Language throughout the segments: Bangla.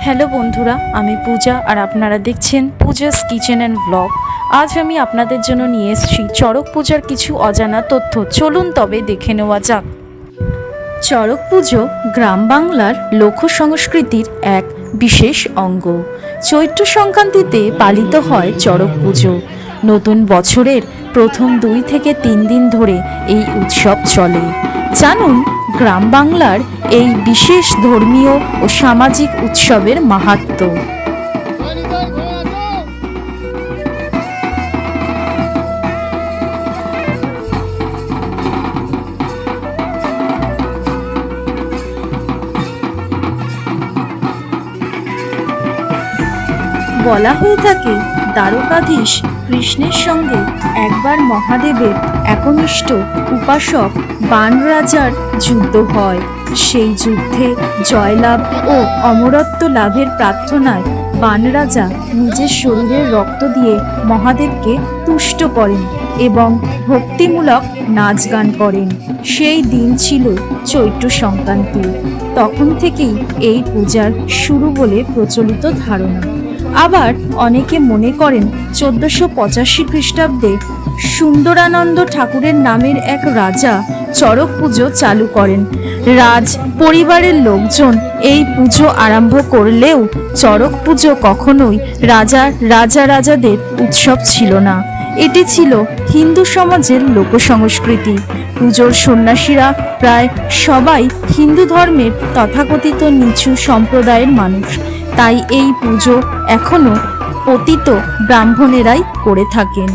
হ্যালো বন্ধুরা, আমি পূজা আর আপনারা দেখছেন পূজাস কিচেন অ্যান্ড ব্লগ। আজ আমি আপনাদের জন্য নিয়ে এসেছি চড়ক পূজার কিছু অজানা তথ্য। চলুন তবে দেখে নেওয়া যাক। চড়ক পুজো গ্রাম বাংলার লোক সংস্কৃতির এক বিশেষ অঙ্গ। চৈত্র সংক্রান্তিতে পালিত হয় চড়ক পুজো। নতুন বছরের প্রথম দুই থেকে তিন দিন ধরে এই উৎসব চলে। জানুন, গ্রাম বাংলার এই বিশেষ ধর্মীয় ও সামাজিক উৎসবের মাহাত্ম্য বলা হয়ে থাকে, দ্বারকাধীশ কৃষ্ণের সঙ্গে একবার মহাদেবের একনিষ্ঠ উপাসক বান রাজার যুদ্ধ হয়। সেই যুদ্ধে জয়লাভ ও অমরত্ব লাভের প্রার্থনায় বান রাজা নিজের শরীরের রক্ত দিয়ে মহাদেবকে তুষ্ট করেন এবং ভক্তিমূলক নাচ গান করেন। সেই দিন ছিল চৈত্র সংক্রান্তি। তখন থেকেই এই পূজার শুরু বলে প্রচলিত ধারণা। আবার অনেকে মনে করেন চোদ্দশো পঁচাশি খ্রিস্টাব্দে সুন্দরানন্দ ঠাকুরের নামের এক রাজা চড়ক পুজো চালু করেন। রাজ, পরিবারের লোকজন এই পুজো আরম্ভ করলেও চড়ক পুজো কখনোই রাজা রাজা রাজাদের উৎসব ছিল না। এটি ছিল হিন্দু সমাজের লোকসংস্কৃতি। পুজোর সন্ন্যাসীরা প্রায় সবাই হিন্দু ধর্মের তথাকথিত নিচু সম্প্রদায়ের মানুষ। তাই এই পুজো এখনও পতিত ব্রাহ্মণেরাই করে থাকেন।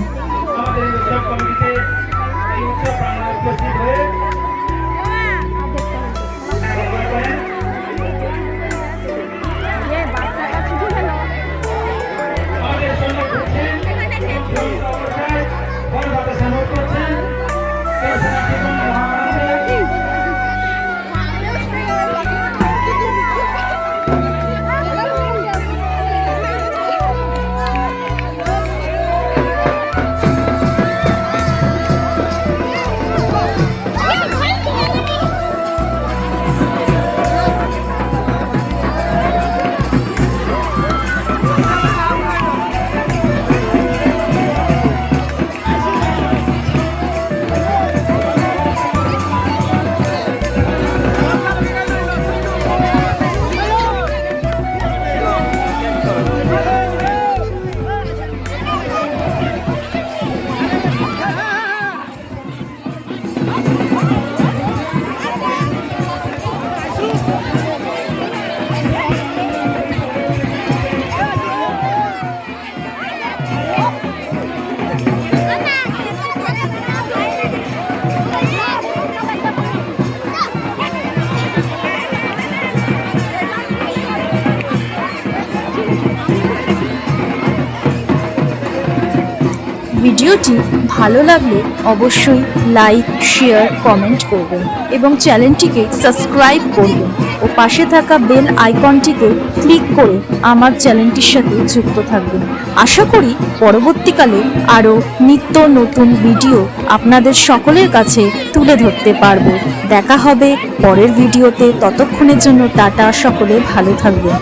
ভিডিওটি ভালো লাগলে অবশ্যই লাইক, শেয়ার, কমেন্ট করবেন এবং চ্যানেলটিকে সাবস্ক্রাইব করবেন ও পাশে থাকা বেল আইকনটিকে ক্লিক করে আমার চ্যানেলটির সাথে যুক্ত থাকবেন। আশা করি পরবর্তীকালে আরও নিত্য নতুন ভিডিও আপনাদের সকলের কাছে তুলে ধরতে পারব। দেখা হবে পরের ভিডিওতে। ততক্ষণের জন্য টাটা, সকলে ভালো থাকবেন।